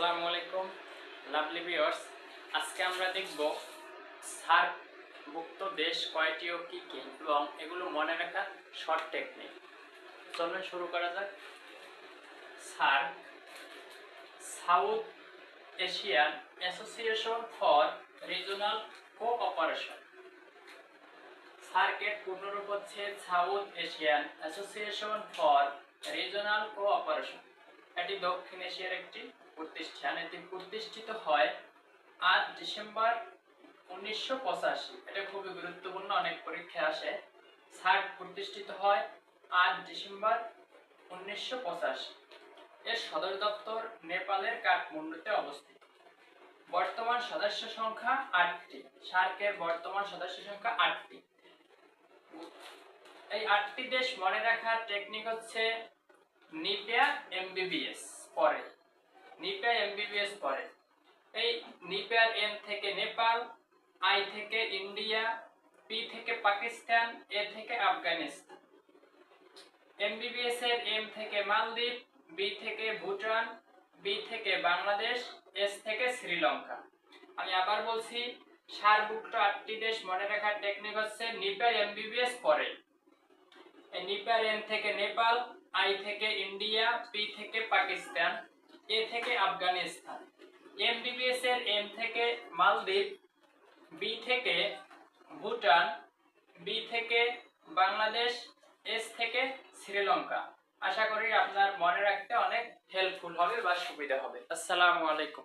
আসসালামু আলাইকুম lovely viewers আজকে আমরা দেখব সার্কভুক্ত দেশ কয়টি ও কী কী, এবং এগুলো মনে রাখার শর্ট টেকনিক চলুন শুরু করা যাক। SAARC South Asian Association for Regional Cooperation. সার্কের পূর্ণরূপ হচ্ছে South Asian Association for Regional Cooperation. এটি দক্ষিণ এশিয়ার একটি প্রতিষ্ঠান। এটি প্রতিষ্ঠিত হয় আট ডিসেম্বর উনিশশো পঁচাশি। এটা খুবই গুরুত্বপূর্ণ, অনেক পরীক্ষা আসে। সার্ক প্রতিষ্ঠিত হয় আট ডিসেম্বর উনিশশো পঁচাশি। এর সদর দপ্তর নেপালের কাঠমান্ডুতে অবস্থিত। বর্তমান সদস্য সংখ্যা আটটি। সার্কের বর্তমান সদস্য সংখ্যা আটটি। এই আটটি দেশ মনে রাখার টেকনিক হচ্ছে নিপিয়া এমবিবিএস পরে নিপিয়া এমবিবিএস পরে এই নিপিয়ার এম থেকে নেপাল, আই থেকে ইন্ডিয়া, পি থেকে পাকিস্তান, এ থেকে আফগানিস্তান। এমবিবিএস এর এম থেকে মালদ্বীপ, বি থেকে ভুটান, বি থেকে বাংলাদেশ, এস থেকে শ্রীলঙ্কা। আমি আবার বলছি, সারভুক্ত আটটি দেশ মনে রাখার টেকনিক হচ্ছে নিপার এমবিবিএস পরে নিপার এম থেকে নেপাল আই থেকে ইন্ডিয়া, পি থেকে পাকিস্তান, এ থেকে আফগানিস্তান। এমবিবিএস এর এম থেকে মালদ্বীপ বি থেকে ভুটান বি থেকে বাংলাদেশ এস থেকে শ্রীলঙ্কা। আশা করি আপনার মনে রাখতে অনেক হেল্পফুল হবে বা সুবিধা হবে। আসসালামু আলাইকুম।